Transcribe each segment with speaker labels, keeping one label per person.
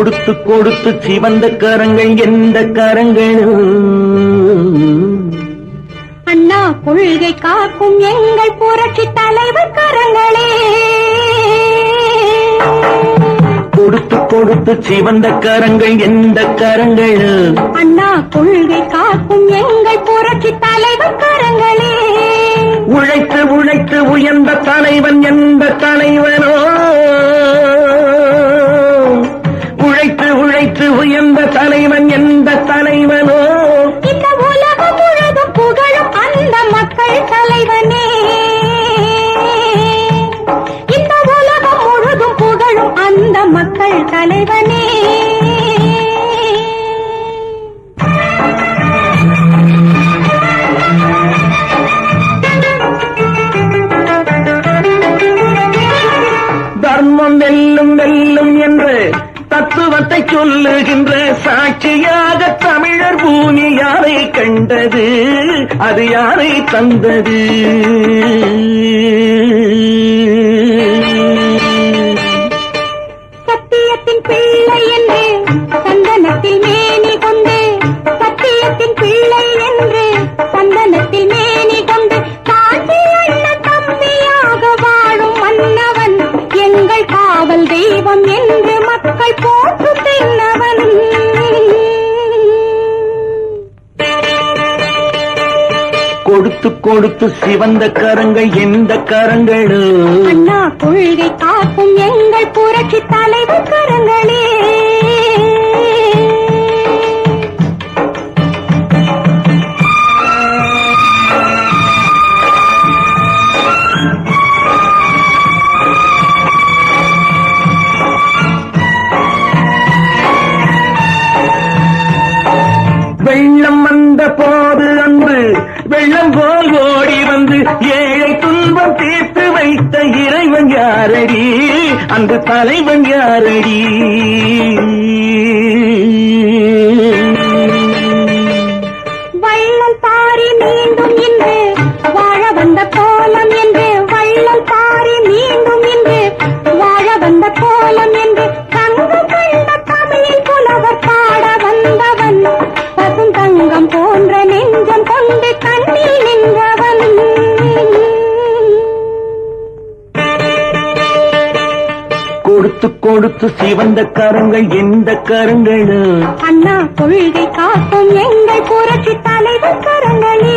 Speaker 1: கொடுத்து கொடுத்து சிவந்த கரங்கள் எந்த கரங்களும்.
Speaker 2: அண்ணா கொள்கை காக்கும் எங்கள் புரட்சி தலைவர் கரங்களே.
Speaker 1: கொடுத்து கொடுத்து சிவந்த கரங்கள் எந்த கரங்களும்.
Speaker 2: அண்ணா கொள்கை காக்கும் எங்கள் புரட்சி தலைவர் கரங்களே.
Speaker 1: உழைத்து உழைத்து உயர்ந்த தலைவன் எந்த தலைவனோ? தலைவனே. தர்மம் வெல்லும் வெல்லும் என்று தத்துவத்தை சொல்லுகின்ற சாட்சியாக தமிழர் பூமி யாரை கண்டது? அது யாரை தந்தது?
Speaker 2: பிள்ளை என்று சந்தனத்தில் மேனி கொண்டு சத்தியத்தின் பிள்ளை என்று சந்தனத்தில் மேனி கொண்டு காந்தி அண்ண தம்பியாக வாழும் மன்னவன் எங்கள் காவல் தெய்வம் என்று மக்கள் போற்று தென்னவன்.
Speaker 1: கொடுத்து கொடுத்து சிவந்த கரங்கள் எந்த கரங்கள்?
Speaker 2: அண்ணா கொள்கை காக்கும் எங்கள் புரட்சி தலைவர் கரங்களே.
Speaker 1: யாரடி? அந்த தலைவன் யாரடி?
Speaker 2: வள்ளல் பாரி மீண்டும் இன்று வாழ வந்த கோலம் என்று வள்ளல் பாரி மீண்டும் இன்று வாழ வந்த கோலம் என்று தங்கம் கண்ட தமிழில் புலவர் பாட வந்தவன். பசுந்தங்கம் போன்ற நெஞ்சம் கொண்டு கண்ணில்
Speaker 1: கொடுத்து சிவந்த கரங்கள் எந்த கரங்கள்?
Speaker 2: அண்ணா கொள்கை காக்கும் எங்கள் புரட்சி தலைவர் கரங்களே.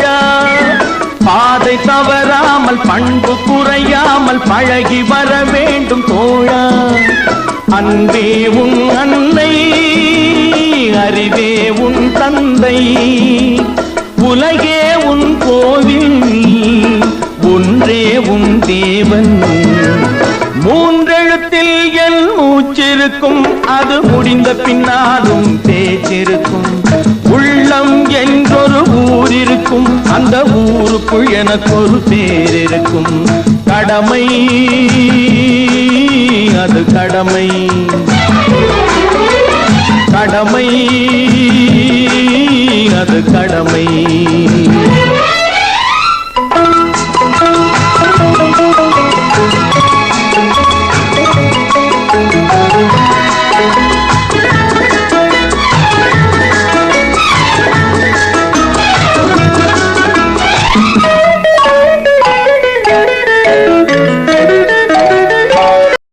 Speaker 1: குறையாமல் பண்பு குறையாமல் பழகி வர வேண்டும் தோழா. அன்பே உன் அன்னை அறிவே உன் தந்தை. உலகே உன் கோவில் ஒன்றே உன் தேவன் மூன்றெழுத்தில் என் மூச்சிருக்கும் அது முடிந்த பின்னாலும் பேச்சிருக்கும். அந்த ஊருக்குள் எனக்கு ஒரு பேர் இருக்கும். கடமை. அது கடமை. கடமை. அது கடமை.